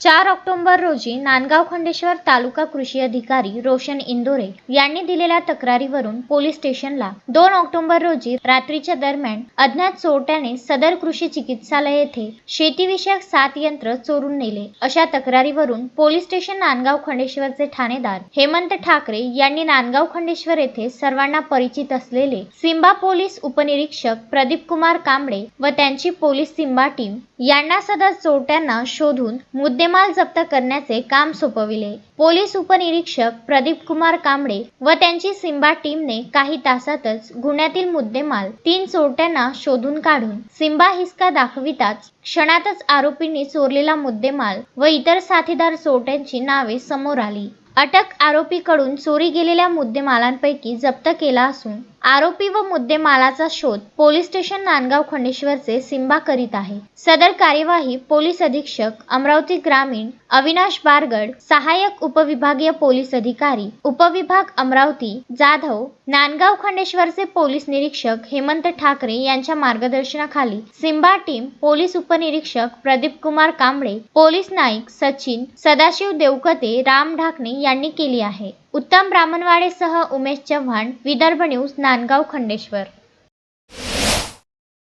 चार ऑक्टोबर रोजी नांदगाव खंडेश्वर तालुका कृषी अधिकारी रोशन इंदोरे यांनी दिलेल्या तक्रारीवरून पोलीस स्टेशनला दोन ऑक्टोबर रोजी रात्रीच्या दरम्यान अज्ञात चोरट्याने सदर कृषी चिकित्सालय येथे शेतीविषयक सात यंत्र चोरून नेले. अशा तक्रारीवरून पोलीस स्टेशन नांदगाव खंडेश्वरचे ठाणेदार हेमंत ठाकरे यांनी नांदगाव खंडेश्वर येथे सर्वांना परिचित असलेले सिंबा पोलीस उपनिरीक्षक प्रदीप कुमार कांबळे व त्यांची पोलीस सिंबा टीम यांना सदर चोरट्यांना शोधून मुद्दे मुद्देमाल जप्त करण्याचे काम सोपविले. पोलीस उपनिरीक्षक प्रदीप कुमार कांबळे व त्यांची सिंबा टीमने काही तासातच गुन्ह्यातील मुद्देमाल तीन चोरट्यांना शोधून काढून सिंबा हिसका दाखविताच क्षणातच आरोपींनी चोरलेला मुद्देमाल व इतर साथीदार चोरट्यांची नावे समोर आली. अटक आरोपीकडून चोरी गेलेल्या मुद्देमालांपैकी जप्त केला असून आरोपी व मुद्देमालाचा शोध पोलीस स्टेशन नांदगाव खंडेश्वरचे सिंबा करीत आहे. सदर कार्यवाही पोलीस अधीक्षक अमरावती ग्रामीण अविनाश बारगड सहाय्यक उपविभागीय पोलीस अधिकारी उपविभाग अमरावती जाधव नांदगाव खंडेश्वरचे पोलीस निरीक्षक हेमंत ठाकरे यांच्या मार्गदर्शनाखाली सिंबा टीम पोलीस उपनिरीक्षक प्रदीप कुमार कांबळे पोलीस नाईक सचिन सदाशिव देवकते राम ढाकणे यांनी केली आहे. उत्तम ब्राह्मणवाडेसह उमेश चव्हाण विदर्भ न्यूज नांदगाव खंडेश्वर.